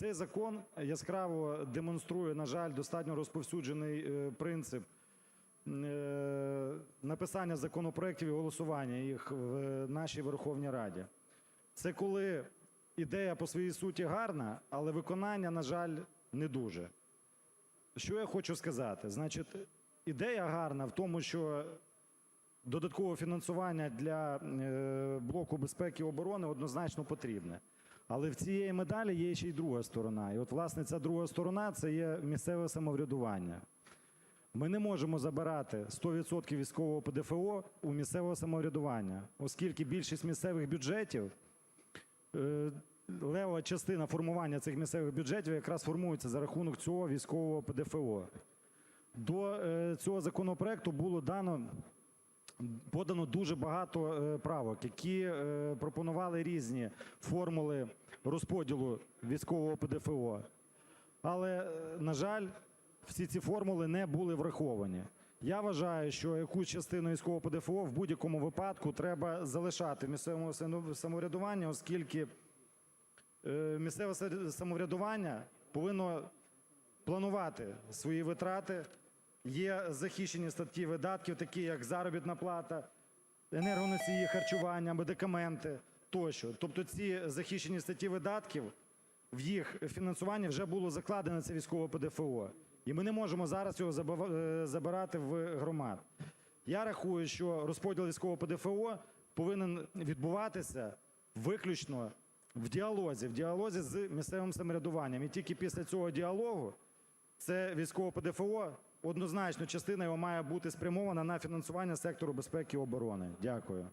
Цей закон яскраво демонструє, на жаль, достатньо розповсюджений е, принцип е, написання законопроєктів і голосування їх в нашій Верховній Раді. Це коли ідея по своїй суті гарна, але виконання, на жаль, не дуже. Що я хочу сказати? Значить, ідея гарна в тому, що додаткове фінансування для е, блоку безпеки і оборони однозначно потрібне. Але в цієї медалі є ще й друга сторона. І от, власне, ця друга сторона це є місцеве самоврядування. Ми не можемо забирати 100% військового ПДФО у місцевого самоврядування, оскільки більшість місцевих бюджетів, е, лева частина формування цих місцевих бюджетів якраз формується за рахунок цього військового ПДФО. До е, цього законопроекту було дано подано дуже багато е, правок, які е, пропонували різні формули розподілу військового ПДФО. Але, е, на жаль, всі ці формули не були враховані. Я вважаю, що якусь частину військового ПДФО в будь-якому випадку треба залишати місцевому самовряду- самоврядуванні, оскільки місцеве са- самоврядування повинно планувати свої витрати. Є захищені статті видатків, такі як заробітна плата, енергоносії, харчування, медикаменти тощо. Тобто ці захищені статті видатків в їх фінансуванні вже було закладено це військове ПДФО. І ми не можемо зараз його е, забирати в громад. Я рахую, що розподіл військового ПДФО повинен відбуватися виключно в діалозі, в діалозі з місцевим самоврядуванням. І тільки після цього діалогу це військове ПДФО. Однозначно, частина його має бути спрямована на фінансування сектору безпеки і оборони. Дякую.